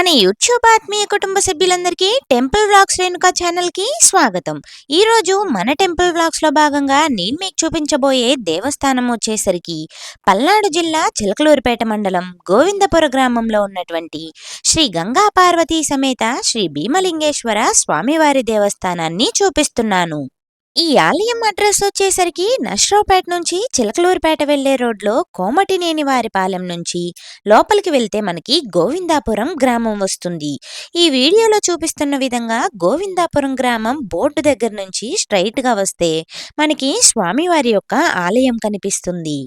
మన యూట్యూబ్ ఆత్మీయ కుటుంబ సభ్యులందరికీ టెంపుల్ వ్లాగ్స్ రేణుకా ఛానల్కి స్వాగతం. ఈ రోజు మన టెంపుల్ వ్లాగ్స్లో భాగంగా నేను మీకు చూపించబోయే దేవస్థానం వచ్చేసరికి పల్నాడు జిల్లా చిలకలూరుపేట మండలం గోవిందపుర గ్రామంలో ఉన్నటువంటి శ్రీ గంగా పార్వతీ సమేత శ్రీ భీమలింగేశ్వర స్వామివారి దేవస్థానాన్ని చూపిస్తున్నాను. ఈ ఆలయం అడ్రస్ వచ్చేసరికి నష్రావుపేట నుంచి చిలకలూరుపేట వెళ్ళే రోడ్లో కోమటినేని వారిపాలెం నుంచి లోపలికి వెళ్తే మనకి గోవిందాపురం గ్రామం వస్తుంది. ఈ వీడియోలో చూపిస్తున్న విధంగా గోవిందాపురం గ్రామం బోర్డు దగ్గర నుంచి స్ట్రైట్గా వస్తే మనకి స్వామివారి యొక్క ఆలయం కనిపిస్తుంది.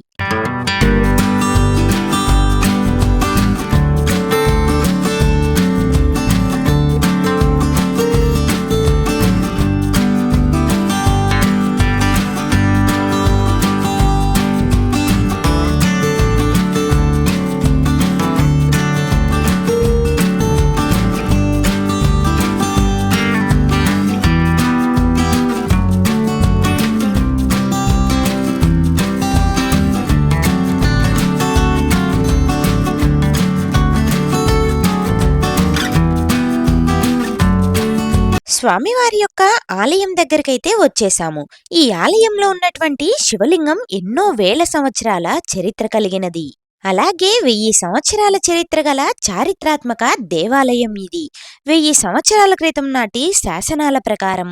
స్వామివారి యొక్క ఆలయం దగ్గరకైతే వచ్చేసాము. ఈ ఆలయంలో ఉన్నటువంటి శివలింగం ఎన్నో వేల సంవత్సరాల చరిత్ర కలిగినది. అలాగే వెయ్యి సంవత్సరాల చరిత్ర గల చారిత్రాత్మక దేవాలయం ఇది. వెయ్యి సంవత్సరాల క్రితం నాటి శాసనాల ప్రకారం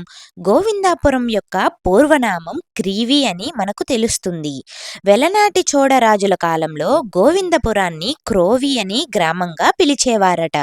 గోవిందాపురం యొక్క పూర్వనామం క్రీవి అని మనకు తెలుస్తుంది. వెలనాటి చోడరాజుల కాలంలో గోవిందపురాన్ని క్రోవి అని గ్రామంగా పిలిచేవారట.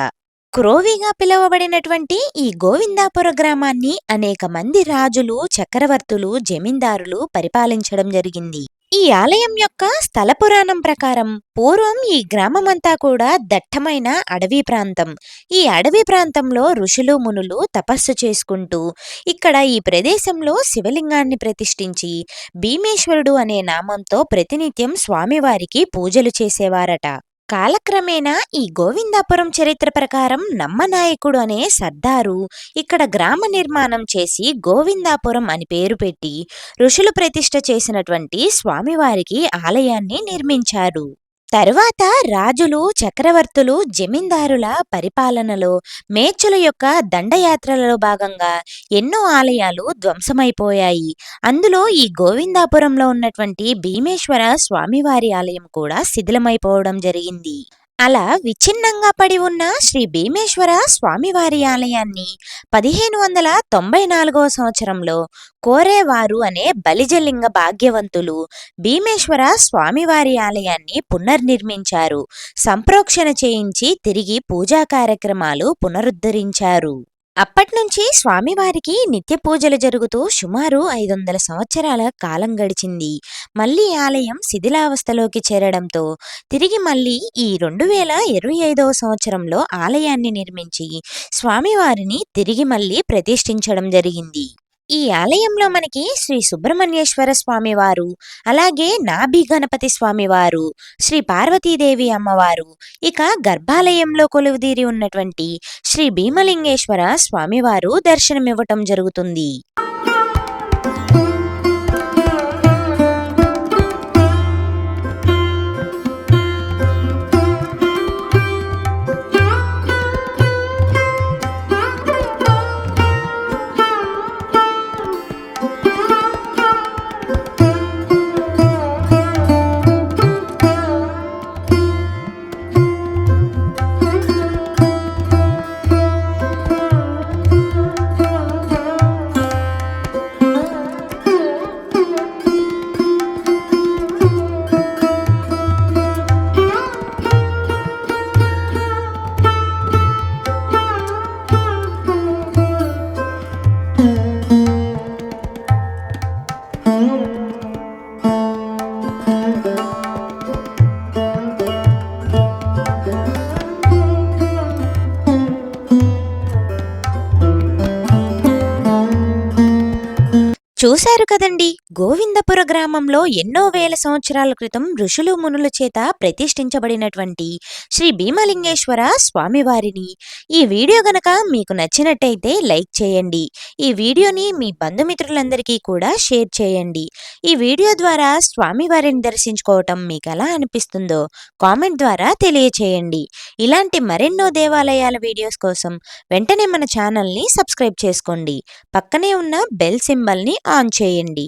క్రోవిగా పిలువబడినటువంటి ఈ గోవిందాపుర గ్రామాన్ని అనేక మంది రాజులు చక్రవర్తులు జమీందారులు పరిపాలించడం జరిగింది. ఈ ఆలయం యొక్క స్థల పురాణం ప్రకారం పూర్వం ఈ గ్రామమంతా కూడా దట్టమైన అడవి ప్రాంతం. ఈ అడవి ప్రాంతంలో ఋషులు మునులు తపస్సు చేసుకుంటూ ఇక్కడ ఈ ప్రదేశంలో శివలింగాన్ని ప్రతిష్ఠించి భీమేశ్వరుడు అనే నామంతో ప్రతినిత్యం స్వామివారికి పూజలు చేసేవారట. కాలక్రమేణా ఈ గోవిందాపురం చరిత్ర ప్రకారం నమ్మనాయకుడు అనే సర్దారు ఇక్కడ గ్రామ నిర్మాణం చేసి గోవిందాపురం అని పేరు పెట్టి ఋషులు ప్రతిష్ఠ చేసినటువంటి స్వామివారికి ఆలయాన్ని నిర్మించారు తరువాత రాజులు చక్రవర్తులు జమీందారుల పరిపాలనలో మేచ్చుల యొక్క దండయాత్రలలో భాగంగా ఎన్నో ఆలయాలు ధ్వంసమైపోయాయి. అందులో ఈ గోవిందాపురంలో ఉన్నటువంటి భీమేశ్వర స్వామివారి ఆలయం కూడా శిథిలమైపోవడం జరిగింది. అలా విచ్ఛిన్నంగా పడి ఉన్న శ్రీ భీమేశ్వర స్వామివారి ఆలయాన్ని పదిహేను వందల తొంభై నాలుగవ సంవత్సరంలో కోరేవారు అనే బలిజలింగ భాగ్యవంతులు భీమేశ్వర స్వామివారి ఆలయాన్ని పునర్నిర్మించారు. సంప్రోక్షణ చేయించి తిరిగి పూజా కార్యక్రమాలు పునరుద్ధరించారు. అప్పట్నుంచి స్వామివారికి నిత్య పూజలు జరుగుతూ సుమారు ఐదు వందల సంవత్సరాల కాలం గడిచింది. మళ్ళీ ఆలయం శిథిలావస్థలోకి చేరడంతో తిరిగి మళ్ళీ ఈ రెండు వేల ఇరవై ఐదవ సంవత్సరంలో ఆలయాన్ని నిర్మించి స్వామివారిని తిరిగి మళ్ళీ ప్రతిష్ఠించడం జరిగింది. ఈ ఆలయంలో మనకి శ్రీ సుబ్రహ్మణ్యేశ్వర స్వామి వారు అలాగే నాభి గణపతి స్వామి వారు శ్రీ పార్వతీదేవి అమ్మవారు ఇక గర్భాలయంలో కొలువుదీరి ఉన్నటువంటి శ్రీ భీమలింగేశ్వర స్వామివారు దర్శనమివ్వటం జరుగుతుంది. చూశారు కదండి! గోవిందపుర గ్రామంలో ఎన్నో వేల సంవత్సరాల క్రితం ఋషులు మునుల చేత ప్రతిష్ఠించబడినటువంటి శ్రీ భీమలింగేశ్వర స్వామివారిని. ఈ వీడియో గనక మీకు నచ్చినట్టయితే లైక్ చేయండి. ఈ వీడియోని మీ బంధుమిత్రులందరికీ కూడా షేర్ చేయండి. ఈ వీడియో ద్వారా స్వామివారిని దర్శించుకోవటం మీకు ఎలా అనిపిస్తుందో కామెంట్ ద్వారా తెలియచేయండి. ఇలాంటి మరెన్నో దేవాలయాల వీడియోస్ కోసం వెంటనే మన ఛానల్ని సబ్స్క్రైబ్ చేసుకోండి. పక్కనే ఉన్న బెల్ సింబల్ని ఆన్ చేయండి.